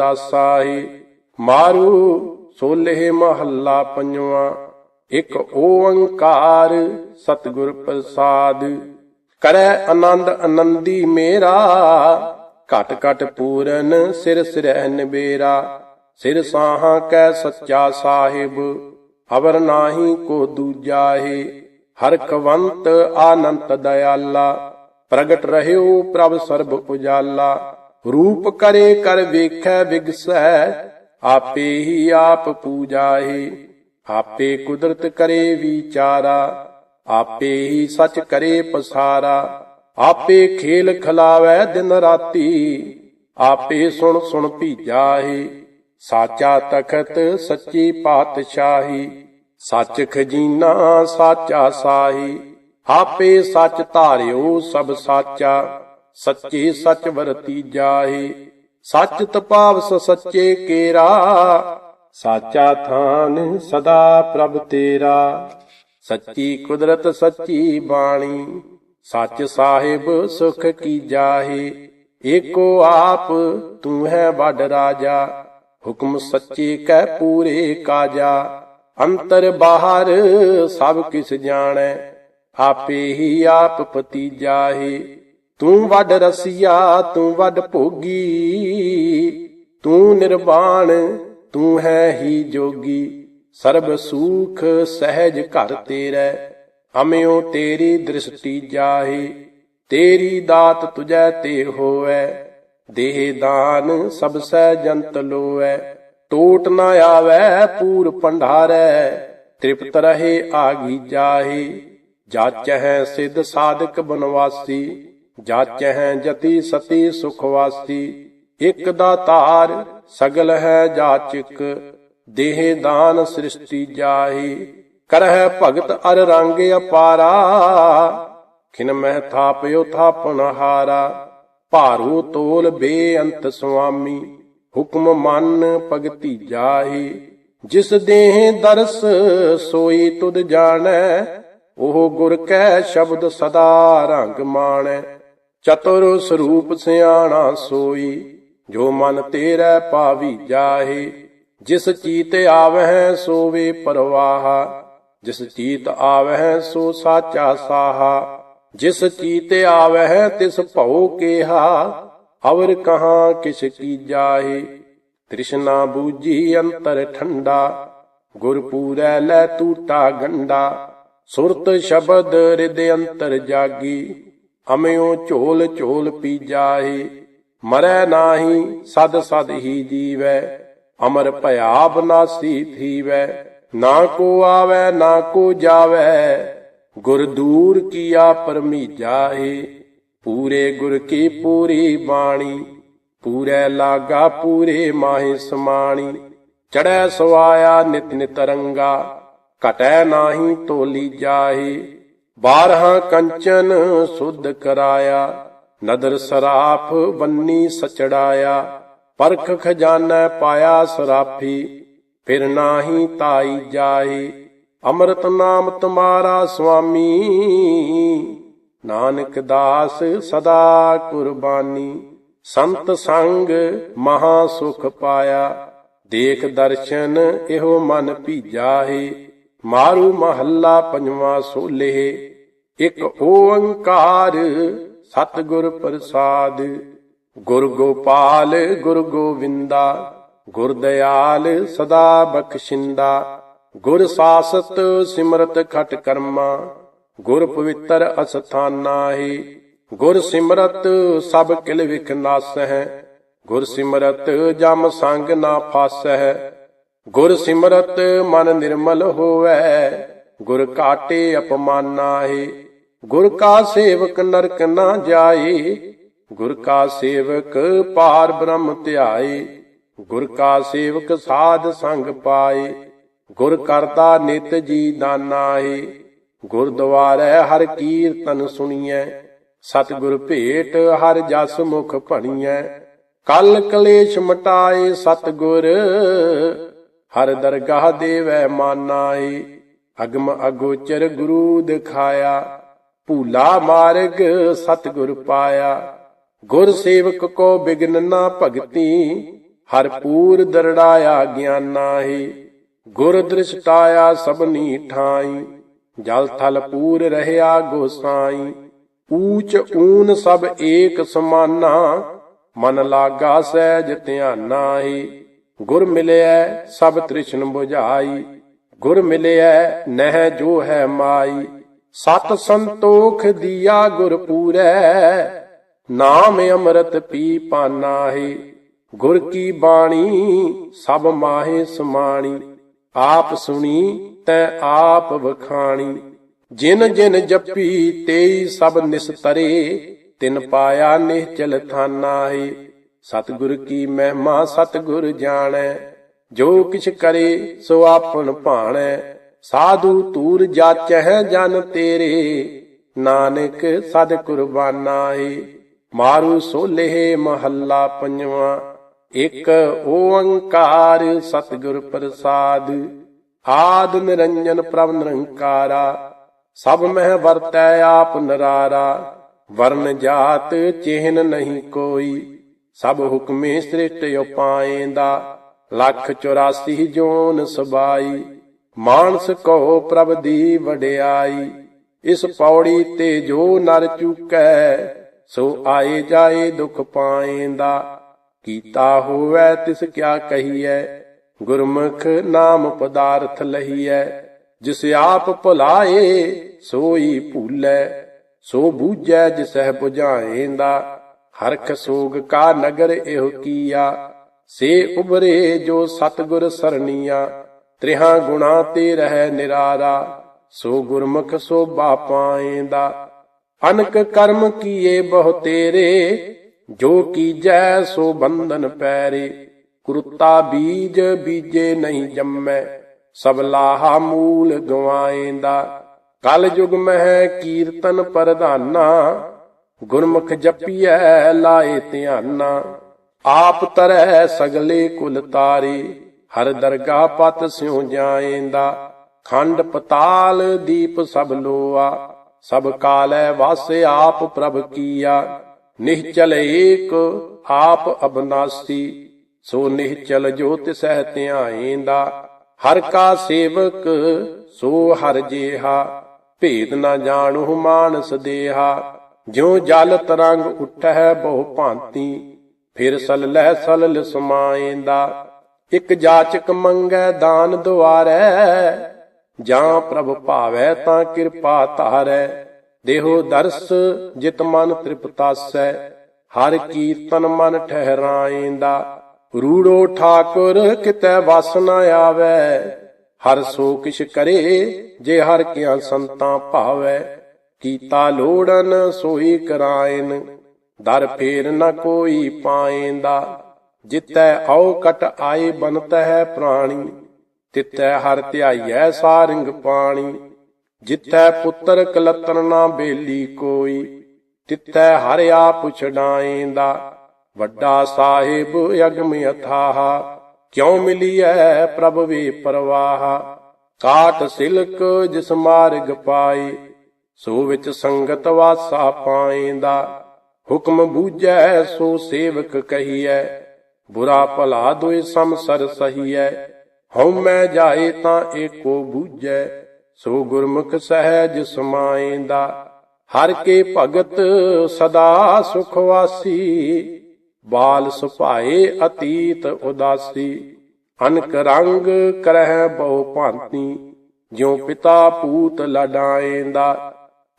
ਉਦਾਸਾਹੀ ਮਾਰੂ ਸੋਲੇ ਮਹੱਲਾ ਪੰਜਵਾ। ਇੱਕ ਓੰਕਾਰ ਸਤਿਗੁਰ ਪ੍ਰਸਾਦ, ਕਰੈ ਆਨੰਦ ਆਨੰਦੀ ਮੇਰਾ। ਘਟ ਘਟ ਪੂਰਨ ਸਿਰ ਸਿਰਹਿ ਨਿਬੇਰਾ ਸਿਰ ਸਾਹਾਂ ਕੈ ਸੱਚਾ ਸਾਹਿਬ ਅਵਰ ਨਾਹੀ ਕੋ ਦੂਜਾਹੇ ਹਰ ਕਵੰਤ ਆਨੰਤ ਦਇਆਲਾ, ਪ੍ਰਗਟ ਰਹਿਓ ਪ੍ਰਭ ਸਰਬ ਪੁਜਾਲਾ ਰੂਪ ਕਰੇ ਕਰ ਵੇਖੈ ਵਿਗਸੈ, ਆਪੇ ਹੀ ਆਪ ਪੂਜਾਹੇ ਆਪੇ ਕੁਦਰਤ ਕਰੇ ਵਿਚਾਰਾ, ਆਪੇ ਹੀ ਸਚ ਕਰੇ ਪਸਾਰਾ। ਆਪੇ ਖੇਲ ਖਲਾਵੈ ਦਿਨ ਰਾਤੀ, ਆਪੇ ਸੁਣ ਸੁਣ ਭੀਜਾਹੇ ਸਾਚਾ ਤਖਤ ਸੱਚੀ ਪਾਤਸ਼ਾਹੀ, ਸੱਚ ਖਜ਼ੀਨਾ ਸਾਚਾ ਸਾਹੀ। ਆਪੇ ਸੱਚ ਧਾਰਿਓ ਸਭ ਸਾਚਾ। ਸੱਚੇ ਸੱਚ ਵਰਤੀ ਜਾਹੇ ਸੱਚ ਤਪਾਵਸ ਸੱਚੇ ਕੇਰਾ, ਸਾਚਾ ਥਾਨ ਸਦਾ ਪ੍ਰਭ ਤੇਰਾ। ਸੱਚੀ ਕੁਦਰਤ, ਸੱਚੀ ਬਾਣੀ, ਸੱਚ ਸਾਹਿਬ ਸੁਖ ਕੀ ਜਾਹੇ, ਏਕੋ ਆਪ ਤੂੰ ਹੈ ਵੱਡ ਰਾਜਾ, ਹੁਕਮ ਸੱਚੇ ਕੈ ਪੂਰੇ ਕਾਜਾ। ਅੰਤਰ ਬਾਹਰ ਸਭ ਕਿਸ ਜਾਣੈ, ਆਪੇ ਹੀ ਆਪ ਪਤੀ ਜਾਹੇ। ਤੂੰ ਵੱਡ ਰਸੀਆ, ਤੂੰ ਵੱਡ ਭੋਗੀ, ਤੂੰ ਨਿਰਵਾਣ, ਤੂੰ ਹੈ ਹੀ ਜੋਗੀ। ਸਰਬ ਸੂਖ ਸਹਿਜ ਘਰ ਤੇਰੇ, ਅਮਿਓ ਤੇਰੀ ਦ੍ਰਿਸ਼ਟੀ ਜਾਹੇ। ਤੇਰੀ ਦਾਤ ਤੁਜੈ ਤੇ ਹੋਐ ਦੇਹ ਦਾਨ ਸਭ ਸਹਿ ਜੰਤ ਲੋਐ ਟੋਟ ਨ ਆਵੈ, ਪੂਰ ਭੰਡਾਰੈ, ਤ੍ਰਿਪਤ ਰਹੇ ਆਗੀ ਜਾਹੇ। ਜਾਚਹਿ ਸਿਧ ਸਾਧਕ ਬਨਵਾਸੀ ਜਾਚਹਿ ਜਤੀ ਸਤੀ ਸੁਖ ਵਾਸੀ, ਇਕ ਦਾ ਤਾਰ ਸਗਲ ਹੈ ਜਾਚਕ, ਦੇਹ ਦਾਨ ਸ੍ਰਿਸ਼ਟੀ ਜਾਹੀ, ਕਰਹਿ ਭਗਤ ਅਰ ਰੰਗ ਅਪਾਰਾ, ਖਿਨ ਮਹਿ ਥਾਪਿਓ ਥਾਪਨ ਹਾਰਾ, ਭਾਰੂ ਤੋਲ ਬੇਅੰਤ ਸੁਆਮੀ, ਹੁਕਮ ਮੰਨ ਭਗਤੀ ਜਾਹੀ, ਜਿਸ ਦੇਹ ਦਰਸ ਸੋਈ ਤੁਧ ਜਾਣੈ, ਉਹ ਗੁਰ ਕੈ ਸ਼ਬਦ ਸਦਾ ਰੰਗ ਮਾਣੈ। ਚਤੁਰ ਸਰੂਪ ਸਿਆਣਾ ਸੋਈ, ਜੋ ਮਨ ਤੇਰਾ ਪਾਵੀ ਜਾਹੇ, ਜਿਸ ਚੀਤ ਆਵਹਿ ਸੋਵੇ ਪਰਵਾਹ, ਜਿਸ ਚੀਤ ਆਵਹਿ ਸੋ ਸਾਚਾ ਸਾਹਾ, ਜਿਸ ਚੀਤ ਆਵਹਿ ਤਿਸ ਭਉ ਕੇਹਾ, ਅਵਰ ਕਹਾ ਕਿਛ ਕੀ ਜਾਹੇ। ਤ੍ਰਿਸ਼ਨਾ ਬੂਜੀ ਅੰਤਰ ਠੰਡਾ, ਗੁਰ ਪੂਰੈ ਲੈ ਟੂਟਾ ਗੰਡਾ, ਸੁਰਤ ਸ਼ਬਦ ਹਿਰਦ ਅੰਤਰ ਜਾਗੀ। ਅਮਿਓ ਝੋਲ ਝੋਲ ਪੀ ਜਾਹੇ ਮਰੈ ਨਾਹੀ ਸਦ ਸਦ ਹੀ ਜੀਵੈ, ਅਮਰ ਭਇਆ ਬਨਾਸੀ ਥੀਵੈ, ਨਾ ਕੋ ਆਵੈ, ਨਾ ਕੋ ਜਾਵੈ, ਗੁਰ ਦੂਰ ਕੀਆ ਪਰਮੀ ਜਾਹੇ ਪੂਰੇ ਗੁਰ ਕੀ ਪੂਰੀ ਬਾਣੀ, ਪੂਰੇ ਲਾਗਾ ਪੂਰੇ ਮਾਹੇ ਸਮਾਣੀ ਚੜੈ ਸਵਾਇਆ ਨਿਤ ਨਿਤ ਰੰਗਾ, ਘਟੈ ਨਾਹੀ ਤੋਲੀ ਜਾਹੇ ਬਾਰਹਾ ਕੰਚਨ ਸੁਧ ਕਰਾਇਆ, ਨਦਰ ਸਰਾਫ ਬੰਨੀ ਸਚੜਾਇਆ, ਪਰਖ ਖਜ਼ਾਨਾ ਪਾਇਆ ਸਰਾਫੀ, ਫਿਰ ਨਾਹੀ ਤਾਈ ਜਾਏ, ਅੰਮ੍ਰਿਤ ਨਾਮ ਤੁਮਾਰਾ ਸੁਆਮੀ, ਨਾਨਕ ਦਾਸ ਸਦਾ ਕੁਰਬਾਨੀ, ਸੰਤ ਸੰਗ ਮਹਾ ਸੁਖ ਪਾਇਆ, ਦੇਖ ਦਰਸ਼ਨ ਇਹੋ ਮਨ ਭੀਜਾਹੇ ਮਾਰੂ ਮਹੱਲਾ ਪੰਜਵਾ ਸੋਲੇ। ਇਕ ਓੰਕਾਰ ਸਤਿਗੁਰ ਪ੍ਰਸਾਦ, ਗੁਰ ਗੋਪਾਲ, ਗੁਰ ਗੋਵਿੰਦਾ, ਗੁਰ ਦਿਆਲ ਸਦਾ ਬਖਸ਼ਿੰਦਾ, ਗੁਰ ਸਾਸਤ ਸਿਮਰਤ ਖਟ ਕਰਮਾ, ਗੁਰ ਪਵਿੱਤਰ ਅਸਥਾਨਾਹੀ ਗੁਰ ਸਿਮਰਤ ਸਭ ਕਿਲ ਵਿਖ ਨਾਸਹਿ, ਗੁਰ ਸਿਮਰਤ ਜਮ ਸੰਗ ਨਾ ਫਾਸਹਿ, ਗੁਰ ਸਿਮਰਤ ਮਨ ਨਿਰਮਲ ਹੋਵੈ, ਗੁਰ ਕਾਟੇ ਅਪਮਾਨਾ ਹੈ ਗੁਰ ਕਾ ਸੇਵਕ ਨਰਕ ਨਾ ਜਾਏ, ਗੁਰ ਕਾ ਸੇਵਕ ਪਾਰ ਬ੍ਰਹਮ ਧਿਆਏ, ਗੁਰ ਕਾ ਸੇਵਕ ਸਾਧ ਸੰਗ ਪਾਏ, ਗੁਰ ਕਰਤਾ ਨਿਤ ਜੀ ਦਾਨਾਏ, ਗੁਰਦੁਆਰੇ ਹਰ ਕੀਰਤਨ ਸੁਣੀਐ, ਸਤਿਗੁਰ ਭੇਟ ਹਰ ਜਸ ਮੁਖ ਭਣੀਐ, ਕਲ ਕਲੇਸ਼ ਮਟਾਏ ਸਤਿਗੁਰ, ਹਰ ਦਰਗਾਹ ਦੇਵੈ ਮਾਨਾਏ, ਅਗਮ ਅਗੋਚਰ ਗੁਰੂ ਦਿਖਾਇਆ ਭੂਲਾ ਮਾਰਗ ਸਤਿਗੁਰ ਪਾਇਆ। ਗੁਰ ਸੇਵਕ ਕੋ ਬਿਗਨ ਨਾ ਭਗਤੀ ਹਰਪੂਰ ਦਰੜਾਇਆ ਗਿਆਨਾਹੀ ਗੁਰ ਦ੍ਰਿਸ਼ਟਾਇਆ ਸਭਨੀ ਠਾਈ, ਜਲ ਥਲ ਪੂਰ ਰਹਿਆ ਗੋਸਾਈ ਊਚ ਊਨ ਸਭ ਏਕ ਸਮਾਨਾ, ਮਨ ਲਾਗਾ ਸਹਿਜ ਧਿਆਨਾਹੀ ਗੁਰ ਮਿਲਿਆ ਸਭ ਤ੍ਰਿਸ਼ਨ 부ਝਾਈ ਗੁਰ ਮਿਲਿਆ ਨਹਿ ਜੋ ਹੈ ਮਾਈ। ਸਤ ਸੰਤੋਖ ਦੀਆ ਗੁਰ ਪੂਰੈ, ਨਾਮ ਅੰਮ੍ਰਿਤ ਪੀ ਪਾਨਾਹੀ। ਗੁਰ ਕੀ ਬਾਣੀ, ਸਭ ਮਾਹੇ ਸਮਾਣੀ। ਆਪ ਸੁਣੀ, ਤੈ ਆਪ ਵਖਾਣੀ। ਜਿਨ ਜਿਨ ਜਪੀ, ਤੇਈ ਸਭ ਨਿਸਤਰੇ ਤਿਨ ਪਾਇਆ ਨਿਹਚਲ ਥਾਨਾਹੀ। ਸਤਿਗੁਰ ਕੀ ਮਹਿਮਾ ਸਤਿਗੁਰ ਜਾਣੈ। ਜੋ ਕਿਛ ਕਰੇ, ਸੋ ਆਪਨ ਭਾਣੈ। ਸਾਧੂ ਤੂਰ ਜਾਚਹਿ ਜਨ ਤੇਰੇ, ਨਾਨਕ ਸਦ ਕੁਰਬਾਨਾ ਏ। ਮਾਰੂ ਸੋਲੇ ਮਹੱਲਾ ਪੰਜਵਾਂ, ਇੱਕ ਓੰਕਾਰ ਸਤਿਗੁਰ ਪ੍ਰਸਾਦ। ਆਦ ਨਿਰੰਜਨ ਪ੍ਰਭ ਨਿਰੰਕਾਰਾ, ਸਭ ਮਹਿ ਵਰਤੈ ਆਪ ਨਰਾਰਾ। ਵਰਨ ਜਾਤ ਚਿਹਨ ਨਹੀਂ ਕੋਈ, ਸਭ ਹੁਕਮੇ ਸ੍ਰਿਸ਼ਟ ਉਪਾਏਂਦਾ। ਲੱਖ 84 ਜੋਨ ਸਬਾਈ। ਮਾਨਸ ਕਹੋ ਪ੍ਰਭ ਦੀ ਵਡਿਆਈ, ਇਸ ਪੌੜੀ ਤੇ ਜੋ ਨਰ ਚੁਕੈ, ਸੋ ਆਏ ਜਾਏ ਦੁਖ ਪਾਏਂਦਾ। ਕੀਤਾ ਹੋਵੇ ਤਿਸ ਕਿਆ ਕਹੀਐ, ਗੁਰਮੁਖ ਨਾਮ ਪਦਾਰਥ ਲਹੀਐ, ਜਿਸ ਆਪ ਭੁਲਾਏ, ਸੋਈ ਭੂਲੈ, ਸੋ ਬੂਝੈ ਜਿਸਹਿ 부ਝਾਏਂਦਾ ਹਰਖ ਸੋਗ ਕਾ ਨਗਰ ਇਹੋ ਕੀਆ, ਸੇ ਉਬਰੇ ਜੋ ਸਤਗੁਰ ਸਰਣੀਆ ਤ੍ਰਿਹਾ ਗੁਣਾ ਤੇ ਰਹਿ ਨਿਰਾਰਾ, ਸੋ ਗੁਰਮੁਖ ਸੋ ਪਾਏਂਦਾ ਅਨਕ ਕਰਮ ਕੀਏ ਬਹੁ ਤੇਰੇ, ਜੋ ਕੀਜੈ ਸੋ ਬੰਧਨ ਪੈਰੇ। ਕੁਰਤਾ ਬੀਜ ਬੀਜੇ ਨਹੀਂ ਜੰਮੈ, ਸਭ ਲਾਹਾ ਮੂਲ ਗਵਾਏਂਦਾ ਕਲ ਯੁਗ ਮਹਿ ਕੀਰਤਨ ਪ੍ਰਧਾਨਾ, ਗੁਰਮੁਖ ਜਪੀਐ ਲਾਏ ਧਿਆਨਾ। ਆਪ ਤਰੈ ਸਗਲੇ ਕੁਲ ਤਾਰੇ। ਹਰ ਦਰਗਾਹ ਪਤ ਸਿਉ ਜਾਏਂਦਾ, ਖੰਡ ਪਤਾਲ ਦੀਪ ਸਭ ਲੋਆ, ਸਭ ਕਾਲੈ ਵਾਸੇ ਆਪ ਪ੍ਰਭ ਕੀਆ ਨਿਹਚਲ ਏਕ ਆਪ ਅਬਨਾਸੀ, ਸੋ ਨਿਹਚਲ ਜੋ ਤਿਸਹਿ ਧਿਆਏਂਦਾ, ਹਰ ਕਾ ਸੇਵਕ ਸੋ ਹਰ ਜੇਹਾ, ਭੇਦ ਨਾ ਜਾਣੂ ਮਾਨਸ ਦੇਹਾ, ਜਿਉ ਜਲ ਤਰੰਗ ਉਠੈ ਬਹੁ ਭਾਂਤੀ, ਫਿਰ ਸਲ ਲੈ ਸਲਲ ਸਮਾਏਂਦਾ ਇਕ ਜਾਚਕ ਮੰਗੈ ਦਾਨ ਦੁਆਰੈ, ਜਾਂ ਪ੍ਰਭ ਭਾਵੈ ਤਾਂ ਕਿਰਪਾ ਧਾਰੈ। ਦੇਹੋ ਦਰਸ ਜਿਤ ਮਨ ਤ੍ਰਿਪਤਾਸੈ, ਹਰ ਕੀਰਤਨ ਮਨ ਠਹਿਰਾਏਂਦਾ। ਰੂੜੋ ਠਾਕੁਰ ਕਿਤੈ ਵਸ ਨਾ ਆਵੈ, ਹਰ ਸੋ ਕਿਛ ਕਰੇ ਜੇ ਹਰ ਕਿਆ ਸੰਤਾਂ ਭਾਵੈ। ਕੀਤਾ ਲੋੜਨ ਸੋਈ ਕਰਾਇਨ ਦਰ ਫੇਰ ਨ ਕੋਈ ਪਾਏਂਦਾ। ਜਿਤੈ ਆਉ ਕਟ ਆਏ ਬਨਤ ਹੈ ਪ੍ਰਾਣੀ, ਤਿਤੈ ਹਰ ਧਿਆਈਐ ਸਾਰਿੰਗ ਪਾਣੀ, ਜਿਤੈ ਪੁੱਤਰ ਕਲਤਰ ਨਾ ਬੇਲੀ ਕੋਈ, ਤਿਤੈ ਹਰ ਆਪ ਛਡਾਏਂਦਾ, ਵੱਡਾ ਸਾਹਿਬ ਅਗਮ ਅਥਾਹ, ਕਿਉ ਮਿਲੀਐ ਪ੍ਰਭ ਵੇ ਪਰਵਾਹ? ਕਾਟ ਸਿਲਕ ਜਿਸ ਮਾਰਗ ਪਾਏ, ਸੋ ਵਿੱਚ ਸੰਗਤ ਵਾਸਾ ਪਾਏਂਦਾ, ਹੁਕਮ ਬੂਝੈ ਸੋ ਸੇਵਕ ਕਹੀਐ ਬੁਰਾ ਭਲਾ ਦੋਇ ਸਮਸਰ ਸਹੀਐ। ਹਉ ਮੈਂ ਜਾਏ ਤਾਂ ਏਕੋ ਬੂਝੈ। ਸੋ ਗੁਰਮੁਖ ਸਹਿਜ ਸਮਾਏ ਦਾ ਹਰ ਕੇ ਭਗਤ ਸਦਾ ਸੁਖ ਵਾਸੀ। ਬਾਲ ਸੁਭਾਏ ਅਤੀਤ ਉਦਾਸੀ। ਅਨਕ ਰੰਗ ਕਰਹਿ ਬਹੁ ਭਾਂਤੀ। ਜਿਉ ਪਿਤਾ ਪੂਤ ਲਡਾਏਂਦਾ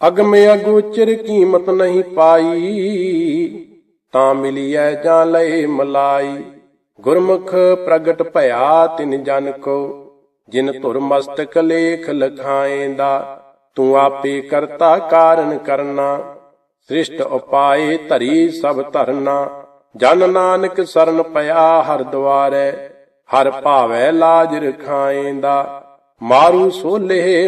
ਅਗਮ ਅਗੋਚਰ ਕੀਮਤ ਨਹੀਂ ਪਾਈ। ਤਾਂ ਮਿਲੀਐ ਜਾਂ ਲਏ ਮਲਾਈ। ਗੁਰਮੁਖ ਪ੍ਰਗਟ ਭਇਆ ਤਿਨ ਜਨ ਕੋ। ਜਿਨ ਧੁਰ ਮਸਤਕ ਲੇਖ ਲਖਾਏਂਦਾ, ਤੂੰ ਆਪੇ ਕਰਤਾ ਕਾਰਨ ਕਰਨਾ। ਸ੍ਰਿਸ਼ਟ ਉਪਾਏ ਧਰੀ ਸਭ ਧਰਨਾ। ਜਨ ਨਾਨਕ ਸਰਨ ਪਿਆ ਹਰ ਦੁਆਰੈ। ਹਰ ਭਾਵੈ ਲਾਜ ਰਖਾਏਂਦਾ। ਮਾਰੂ ਸੋਲੇ